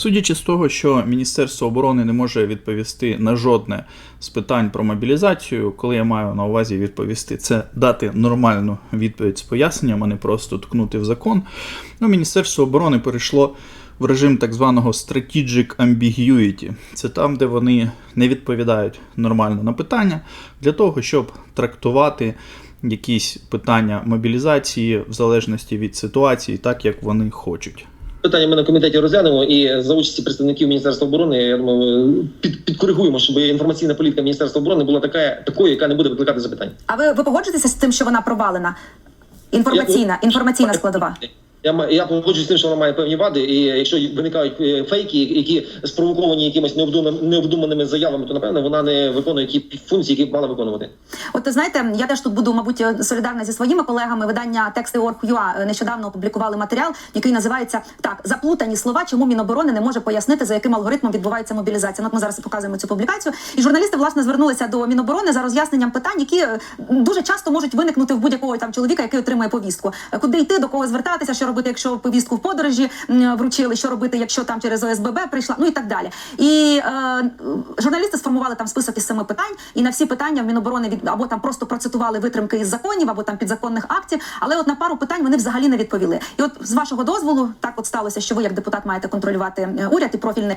Судячи з того, що Міністерство оборони не може відповісти на жодне з питань про мобілізацію, коли я маю на увазі відповісти, це дати нормальну відповідь з поясненням, а не просто ткнути в закон. Ну, Міністерство оборони перейшло в режим так званого strategic ambiguity. Це там, де вони не відповідають нормально на питання, для того, щоб трактувати якісь питання мобілізації в залежності від ситуації, так як вони хочуть. Питання ми на комітеті розглянемо і за участі представників Міністерства оборони, я думаю, під, підкоригуємо, щоб інформаційна політика Міністерства оборони була така, такою, яка не буде викликати запитань. А ви, ви погоджуєтеся з тим, що вона провалена? Інформаційна, інформаційна складова. Я я погоджуюсь з тим, що вона має певні вади, і якщо виникають е, фейки, які спровоковані якимись необдуманими, заявами, то напевно вона не виконує ті функції, які мала виконувати. От знаєте, я теж тут буду, мабуть, солідарна зі своїми колегами. Видання тексти тексти.org.ua нещодавно опублікували матеріал, який називається так: заплутані слова, чому Міноборони не може пояснити, за яким алгоритмом відбувається мобілізація. От ми зараз показуємо цю публікацію. І журналісти власне звернулися до Міноборони за роз'ясненням питань, які е, дуже часто можуть виникнути в будь-якого там чоловіка, який отримує повістку. Е, Куди йти, до кого звертатися, що робити, якщо повістку в подорожі вручили, що робити, якщо там через ОСББ прийшла, ну і так далі. І е, журналісти сформували там список із семи питань, і на всі питання в Міноборони від або там просто процитували витримки із законів, або там підзаконних актів. Але от на пару питань вони взагалі не відповіли. І от з вашого дозволу, так от сталося, що ви як депутат маєте контролювати е, уряд і профільне.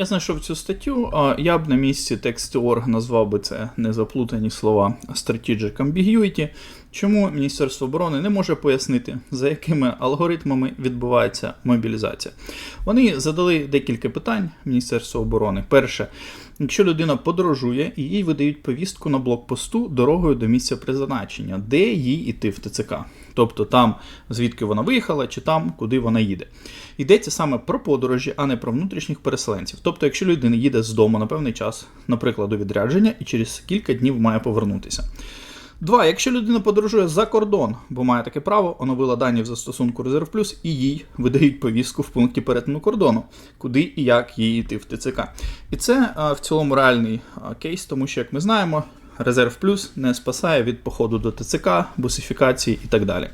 Я знайшов цю статтю, я б на місці Text.org назвав би це незаплутані слова Strategic Ambiguity. Чому Міністерство оборони не може пояснити, за якими алгоритмами відбувається мобілізація? Вони задали декілька питань Міністерству оборони. Перше, якщо людина подорожує і їй видають повістку на блокпосту дорогою до місця призначення, де їй іти в ТЦК, тобто там, звідки вона виїхала, чи там, куди вона їде. Йдеться саме про подорожі, а не про внутрішніх переселенців. Тобто, якщо людина їде з дому на певний час, наприклад, у відрядження, і через кілька днів має повернутися. Два, якщо людина подорожує за кордон, бо має таке право, оновила дані в застосунку Резерв Плюс і їй видають повістку в пункті перетину кордону, куди і як їй йти в ТЦК. І це в цілому реальний кейс, тому що, як ми знаємо, Резерв Плюс не спасає від походу до ТЦК, бусифікації і так далі.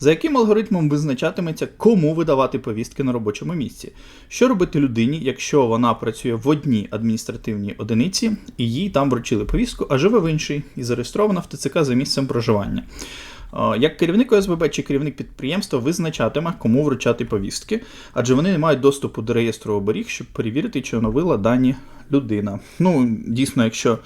За яким алгоритмом визначатиметься, кому видавати повістки на робочому місці? Що робити людині, якщо вона працює в одній адміністративній одиниці і їй там вручили повістку, а живе в іншій і зареєстрована в ТЦК за місцем проживання? Е, Як керівник ОСББ чи керівник підприємства визначатиме, кому вручати повістки, адже вони не мають доступу до реєстру оберіг, щоб перевірити, чи оновила дані людина. Ну, дійсно, якщо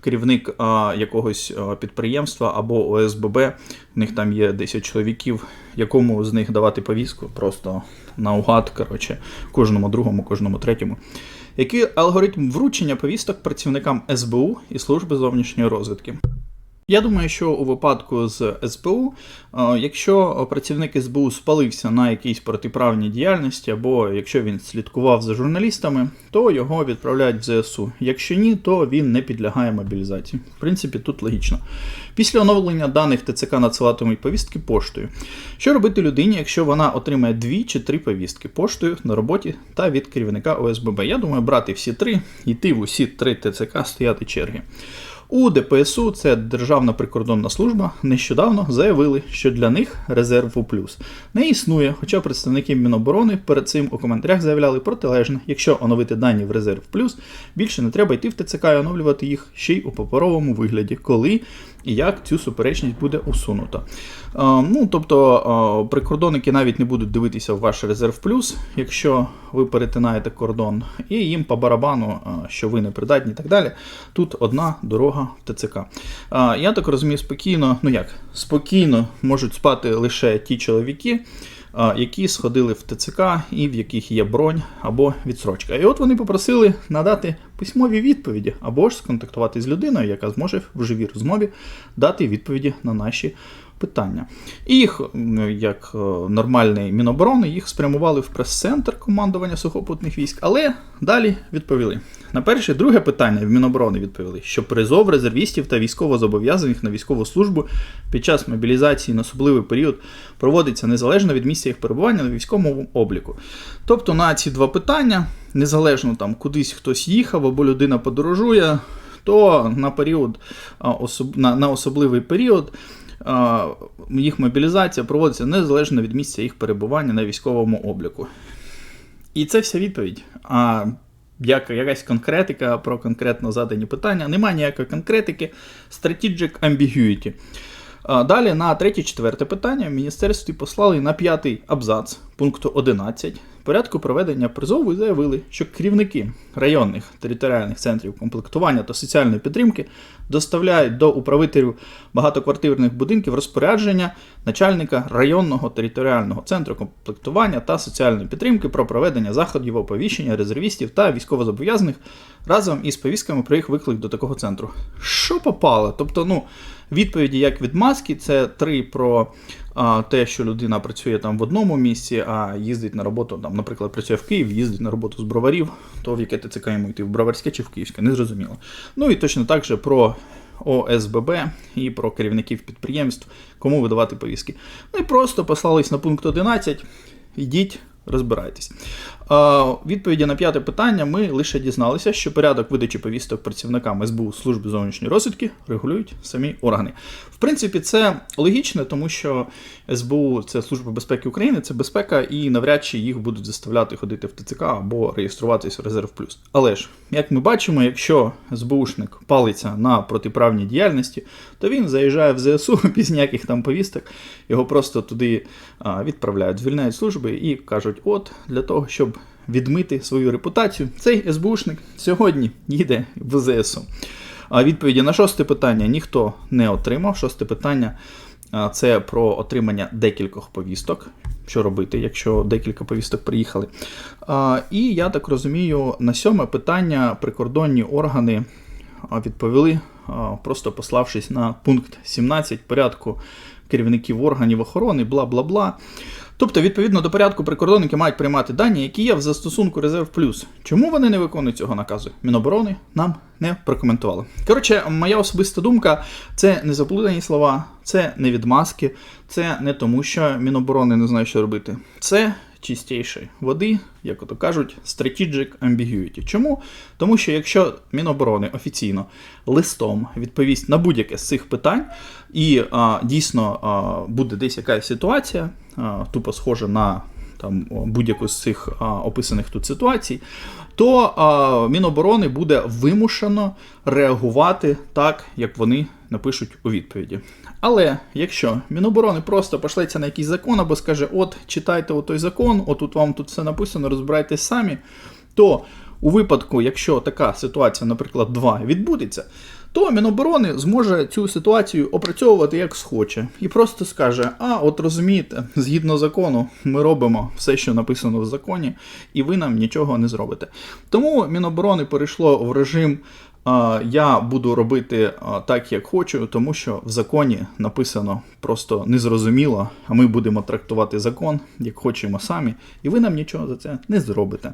керівник якогось підприємства або ОСББ, в них там є 10 чоловіків, якому з них давати повістку, просто наугад, коротше, кожному другому, кожному третьому. Який алгоритм вручення повісток працівникам СБУ і служби зовнішньої розвідки? Я думаю, що у випадку з СБУ, е, якщо працівник СБУ спалився на якійсь протиправній діяльності, або якщо він слідкував за журналістами, то його відправляють в ЗСУ. Якщо ні, то він не підлягає мобілізації. В принципі, тут логічно. Після оновлення даних ТЦК надсилатимуть повістки поштою. Що робити людині, якщо вона отримає дві чи три повістки поштою на роботі та від керівника ОСББ? Я думаю, брати всі три, йти в усі три ТЦК, стояти черги. У ДПСУ, це Державна прикордонна служба, нещодавно заявили, що для них резерву плюс. Не існує, хоча представники Міноборони перед цим у коментарях заявляли протилежне, якщо оновити дані в резерв плюс, більше не треба йти в ТЦК і оновлювати їх ще й у паперовому вигляді, коли і як цю суперечність буде усунута. Е, ну, тобто е, прикордонники навіть не будуть дивитися в ваш резерв плюс, якщо ви перетинаєте кордон, і їм по барабану, е, що ви не придатні і так далі. Тут одна дорога ТЦК. Я так розумію, спокійно, ну як, спокійно можуть спати лише ті чоловіки. Які сходили в ТЦК і в яких є бронь або відсрочка. І от вони попросили надати письмові відповіді або ж сконтактувати з людиною, яка зможе в живій розмові дати відповіді на наші питання. Їх, як е, нормальний Міноборони, їх спрямували в прес-центр командування сухопутних військ, але далі відповіли. На перше, друге питання в Міноборони відповіли, що призов резервістів та військовозобов'язаних на військову службу під час мобілізації на особливий період проводиться незалежно від місця їх перебування на військовому обліку. Тобто на ці два питання, незалежно там кудись хтось їхав або людина подорожує, то на період на, особливий період їх мобілізація проводиться незалежно від місця їх перебування на військовому обліку. І це вся відповідь. А як якась конкретика про конкретно задані питання. Немає ніякої конкретики. Strategic ambiguity. Далі на третє, четверте питання в міністерстві послали на п'ятий абзац пункту 11 порядку проведення призову і заявили, що керівники районних територіальних центрів комплектування та соціальної підтримки доставляють до управителів багатоквартирних будинків розпорядження начальника районного територіального центру комплектування та соціальної підтримки про проведення заходів оповіщення резервістів та військовозобов'язаних разом із повістками про їх виклик до такого центру. Що попало? Тобто, ну, відповіді як від маски, це три про те, що людина працює там в одному місці, а їздить на роботу, там, наприклад, працює в Київ, їздить на роботу з броварів, то в яке ТЦК йому йти в броварське чи в київське, не зрозуміло. Ну і точно так же про ОСББ і про керівників підприємств, кому видавати повістки. Ну і просто послались на пункт 11. Йдіть, розбирайтесь. Е, відповіді на п'яте питання ми лише дізналися, що порядок видачі повісток працівникам СБУ служби зовнішньої розвідки регулюють самі органи. В принципі, це логічно, тому що СБУ це Служба безпеки України, це безпека, і навряд чи їх будуть заставляти ходити в ТЦК або реєструватися в резерв плюс. Але ж, як ми бачимо, якщо СБУшник палиться на протиправній діяльності, то він заїжджає в ЗСУ без ніяких там повісток, його просто туди відправляють, звільняють служби і кажуть: от для того, щоб відмити свою репутацію, цей СБУшник сьогодні їде в ЗСУ. А відповіді на шосте питання ніхто не отримав. Шосте питання це про отримання декількох повісток. Що робити, якщо декілька повісток приїхали. І я так розумію, на сьоме питання прикордонні органи відповіли, просто пославшись на пункт 17 порядку керівників органів охорони, бла бла бла. Тобто, відповідно до порядку, прикордонники мають приймати дані, які є в застосунку Резерв Плюс. Чому вони не виконують цього наказу? Міноборони нам не прокоментували. Коротше, моя особиста думка це не заплутані слова, це не відмазки, це не тому, що Міноборони не знає, що робити. Це чистішої води, як ото кажуть, strategic ambiguity. Чому? Тому що якщо Міноборони офіційно листом відповість на будь-яке з цих питань, і а, дійсно а, буде десь якась ситуація, а, тупо схожа на там будь-яку з цих а, описаних тут ситуацій, то а, Міноборони буде вимушено реагувати так, як вони напишуть у відповіді. Але якщо Міноборони просто пошлеться на якийсь закон або скаже: от читайте отой закон, отут вам тут все написано, розбирайтесь самі, то у випадку, якщо така ситуація, наприклад, 2 відбудеться, то Міноборони зможе цю ситуацію опрацьовувати як схоче, і просто скаже: а, от розумієте, згідно закону, ми робимо все, що написано в законі, і ви нам нічого не зробите. Тому Міноборони перейшло в режим. Я буду робити так, як хочу, тому що в законі написано просто незрозуміло, а ми будемо трактувати закон, як хочемо самі, і ви нам нічого за це не зробите.